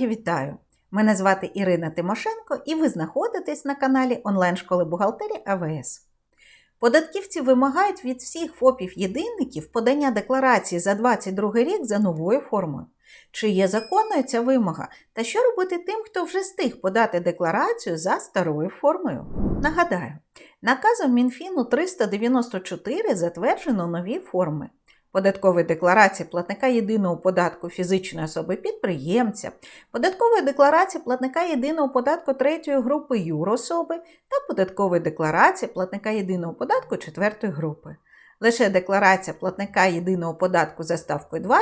Колеги, вітаю! Мене звати Ірина Тимошенко і ви знаходитесь на каналі онлайн-школи бухгалтерії АВС. Податківці вимагають від всіх ФОПів-єдинників подання декларації за 2022 рік за новою формою. Чи є законною ця вимога? Та що робити тим, хто вже встиг подати декларацію за старою формою? Нагадаю, наказом Мінфіну 394 затверджено нові форми. Податкової декларації платника єдиного податку фізичної особи підприємця, податкової декларації платника єдиного податку третьої групи юрособи та податкової декларації платника єдиного податку четвертої групи. Лише декларація платника єдиного податку за ставкою 2%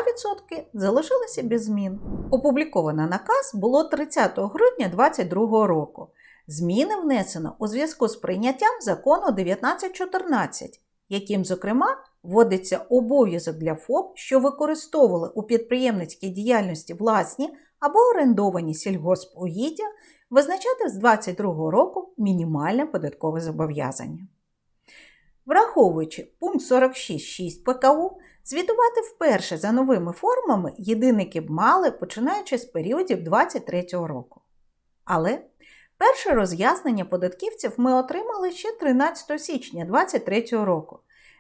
залишилася без змін. Опубліковано наказ було 30 грудня 2022 року. Зміни внесено у зв'язку з прийняттям закону 1914, яким, зокрема, вводиться обов'язок для ФОП, що використовували у підприємницькій діяльності власні або орендовані сільгоспугіддя, визначати з 2022 року мінімальне податкове зобов'язання. Враховуючи пункт 46.6 ПКУ, звітувати вперше за новими формами єдинники б мали, починаючи з періодів 2023 року. Але перше роз'яснення податківців ми отримали ще 13 січня 2023 року.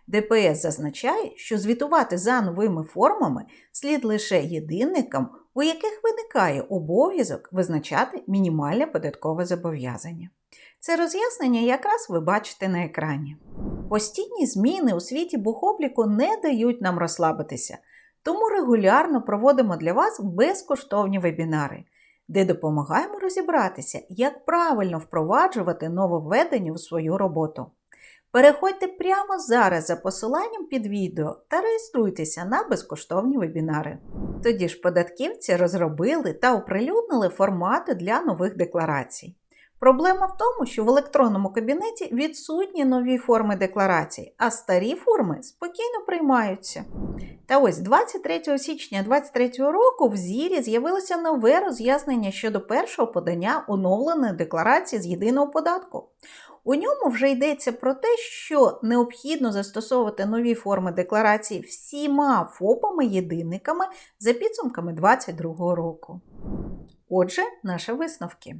ДПС зазначає, що звітувати за новими формами слід лише єдинникам, у яких виникає обов'язок визначати мінімальне податкове зобов'язання. Це роз'яснення якраз ви бачите на екрані. Постійні зміни у світі бухобліку не дають нам розслабитися, тому регулярно проводимо для вас безкоштовні вебінари, де допомагаємо розібратися, як правильно впроваджувати нововведення у свою роботу. Переходьте прямо зараз за посиланням під відео та реєструйтеся на безкоштовні вебінари. Тоді ж податківці розробили та оприлюднили формати для нових декларацій. Проблема в тому, що в електронному кабінеті відсутні нові форми декларацій, а старі форми спокійно приймаються. Та ось 23 січня 2023 року в ЗІРі з'явилося нове роз'яснення щодо першого подання оновленої декларації з єдиного податку. У ньому вже йдеться про те, що необхідно застосовувати нові форми декларації всіма ФОПами-єдинниками за підсумками 2022 року. Отже, наші висновки.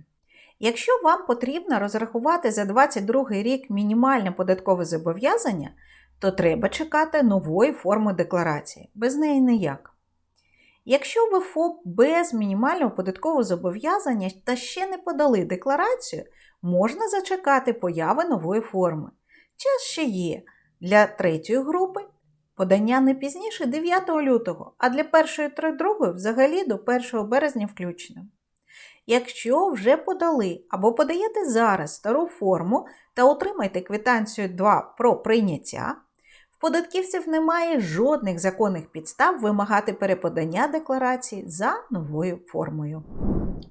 Якщо вам потрібно розрахувати за 2022 рік мінімальне податкове зобов'язання, то треба чекати нової форми декларації, без неї ніяк. Якщо ви ФОП без мінімального податкового зобов'язання та ще не подали декларацію, можна зачекати появи нової форми. Час ще є для третьої групи подання не пізніше 9 лютого, а для першої та другої взагалі до 1 березня включно. Якщо вже подали або подаєте зараз стару форму та отримаєте квитанцію 2 про прийняття, в податківців немає жодних законних підстав вимагати переподання декларації за новою формою.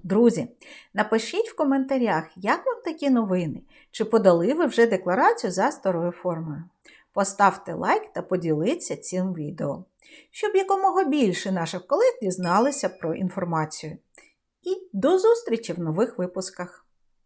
Друзі, напишіть в коментарях, як вам такі новини, чи подали ви вже декларацію за старою формою. Поставте лайк та поділіться цим відео, щоб якомога більше наших колег дізналися про інформацію. І до зустрічі в нових випусках!